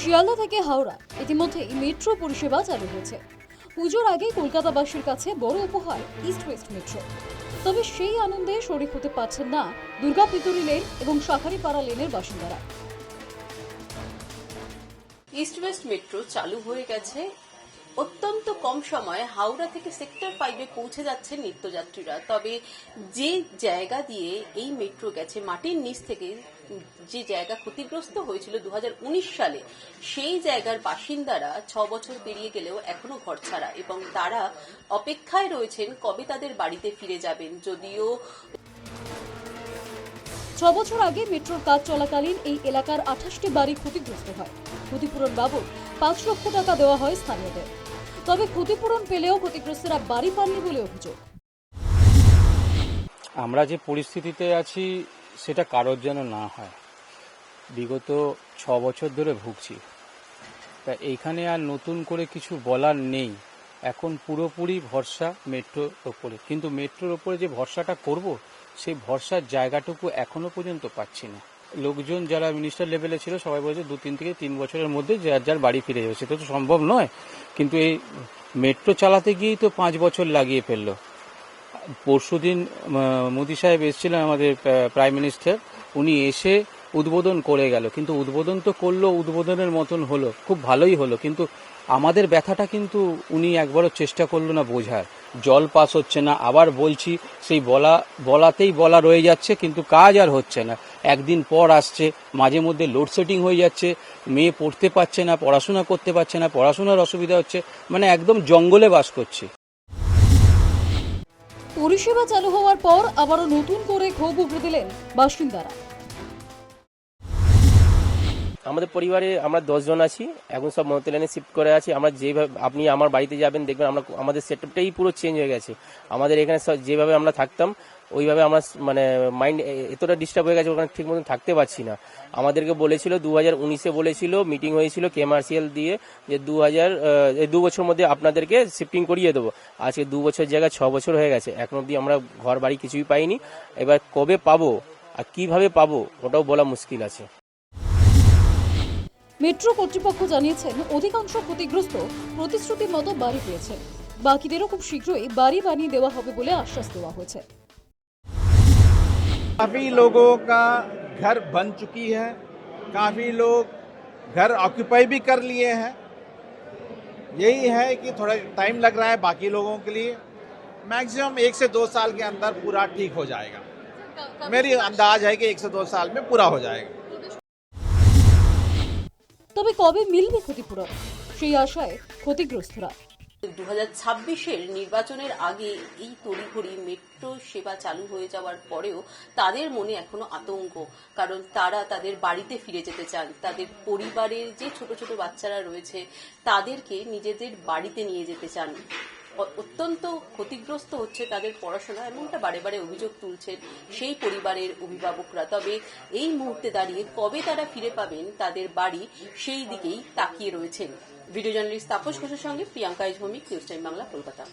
শিয়ালদা থেকে হাওড়া। ইতিমধ্যেই মেট্রো পরিষেবা চালু হয়েছে। পুজোর আগে কলকাতাবাসীর কাছে বড় উপহার ইস্ট ওয়েস্ট মেট্রো তবে সেই আনন্দে শরিক হতে পারছেন না দুর্গা পিতুরি লেন এবং শাখারিপাড়া লেনের বাসিন্দারা। ইস্ট ওয়েস্ট মেট্রো চালু হয়ে গেছে অত্যন্ত কম সময়ে হাওড়া থেকে সেক্টর ফাইভে পৌঁছে যাচ্ছে নিত্যযাত্রীরা। তবে যে জায়গা দিয়ে এই মেট্রো গেছে, মাটির নিচ থেকে যে জায়গা ক্ষতিগ্রস্ত হয়েছিল দু হাজার উনিশ সালে, সেই জায়গার বাসিন্দারা ছ বছর পেরিয়ে গেলেও এখনও ঘর ছাড়া এবং তারা অপেক্ষায় রয়েছেন কবে তাদের বাড়িতে ফিরে যাবেন। যদিও ছ বছর আগে মেট্রোর কাজ চলাকালীন এই এলাকার আঠাশটি বাড়ি ক্ষতিগ্রস্ত হয়। ক্ষতিপূরণ বাবদ পাঁচ লক্ষ টাকা দেওয়া হয় স্থানীয়দের। তবে ক্ষতিপূরণ পেলেও ক্ষতিগ্রস্তরা বাড়ি পাননি বলে অভিযোগ। আমরা যে পরিস্থিতিতে আছি, সেটা কারোর যেন না হয়। বিগত ছ বছর ধরে ভুগছি। তা এইখানে আর নতুন করে কিছু বলার নেই। এখন পুরোপুরি ভরসা মেট্রোর ওপরে। কিন্তু মেট্রোর ওপরে যে ভরসাটা করব সেই ভরসার জায়গাটুকু এখনও পর্যন্ত পাচ্ছি না। লোকজন যারা মিনিস্টার লেভেলে ছিল, সবাই বলেছে দু, তিন থেকে তিন বছরের মধ্যে যার যার বাড়ি ফিরে যাবে। সেটা তো সম্ভব নয়। কিন্তু এই মেট্রো চালাতে গিয়েই তো পাঁচ বছর লাগিয়ে ফেলল। পরশুদিন দিন মোদি সাহেব এসেছিলেন আমাদের প্রাইম মিনিস্টার উনি এসে উদ্বোধন করে গেল। কিন্তু উদ্বোধন তো করল, উদ্বোধনের মতন হলো, খুব ভালোই হলো। কিন্তু আমাদের ব্যথাটা কিন্তু উনি একবারও চেষ্টা করল না বোঝার। জল পাস হচ্ছে না, আবার বলছি, সেই বলা, বলাতেই বলা রয়ে যাচ্ছে, কিন্তু কাজ আর হচ্ছে না। একদিন পর আসছে, মাঝে মধ্যে লোডশেডিং হয়ে যাচ্ছে, মেয়ে পড়তে পারছে না, পড়াশোনা করতে পারছে না, পড়াশোনার অসুবিধা হচ্ছে মানে একদম জঙ্গলে বাস করছে। পরিষেবা চালু হওয়ার পর আবারও নতুন করে ক্ষোভ উগড়ে দিলেন বাসিন্দারা। আমাদের পরিবারে আমরা দশজন আছি, এখন সব মমতা লাইনে শিফট করে আছি। আমরা যেভাবে, আপনি আমার বাড়িতে যাবেন, দেখবেন আমরা, আমাদের সেটআপটাই পুরো চেঞ্জ হয়ে গেছে। আমাদের এখানে যেভাবে আমরা থাকতাম, ওইভাবে আমরা মানে মাইন্ড এতটা ডিস্টার্ব হয়ে গেছে, ওখানে ঠিক মতন থাকতে পারছি না। আমাদেরকে বলেছিল দু হাজার উনিশে বলেছিল মিটিং হয়েছিল কেমার্সিয়াল দিয়ে, যে দু হাজার দু বছর মধ্যে আপনাদেরকে শিফটিং করিয়ে দেবো। আজকে দু বছর জায়গায় ছ বছর হয়ে গেছে, এখন অব্দি আমরা ঘর বাড়ি কিছুই পাইনি। এবার কবে পাবো আর কীভাবে পাবো, ওটাও বলা মুশকিল আছে। মেট্রো কর্তৃপক্ষ জানিয়েছেন অধিকাংশ ক্ষতিগ্রস্ত প্রতিশ্রুতির মতো বাড়ি পেয়েছে বাকিদেরও খুব শীঘ্রই বাড়ি বানিয়ে দেওয়া হবে বলে আশ্বাস দেওয়া হয়েছে काफ़ी लोगों का घर बन चुकी है काफ़ी लोग घर ऑक्यूपाई भी कर लिए हैं यही है कि थोड़ा टाइम लग रहा है बाकी लोगों के लिए मैक्सिमम एक से दो साल के अंदर पूरा ठीक हो जाएगा मेरी अंदाज है कि एक से दो साल में पूरा हो जाएगा তবে কবে মিলবে ক্ষতিপূরণ? সেই আশায় ক্ষতিগ্রস্তরা। দু হাজার নির্বাচনের আগে এই তড়িঘড়ি মেট্রো সেবা চালু হয়ে যাওয়ার পরেও তাদের মনে এখনও আতঙ্ক, কারণ তারা তাদের বাড়িতে ফিরে যেতে চান। তাদের পরিবারের যে ছোট ছোট বাচ্চারা রয়েছে, তাদেরকে নিজেদের বাড়িতে নিয়ে যেতে চান। অত্যন্ত ক্ষতিগ্রস্ত হচ্ছে তাদের পড়াশোনা, এমনটা বারে বারে অভিযোগ তুলছেন সেই পরিবারের অভিভাবকরা। তবে এই মুহূর্তে দাঁড়িয়ে কবে তারা ফিরে পাবেন তাদের বাড়ি সেই দিকেই তাকিয়ে রয়েছেন। ভিডিও জার্নালিস্ট তাপস ঘোষের সঙ্গে প্রিয়াঙ্কা ভৌমিক নিউজ টাইম বাংলা, কলকাতা।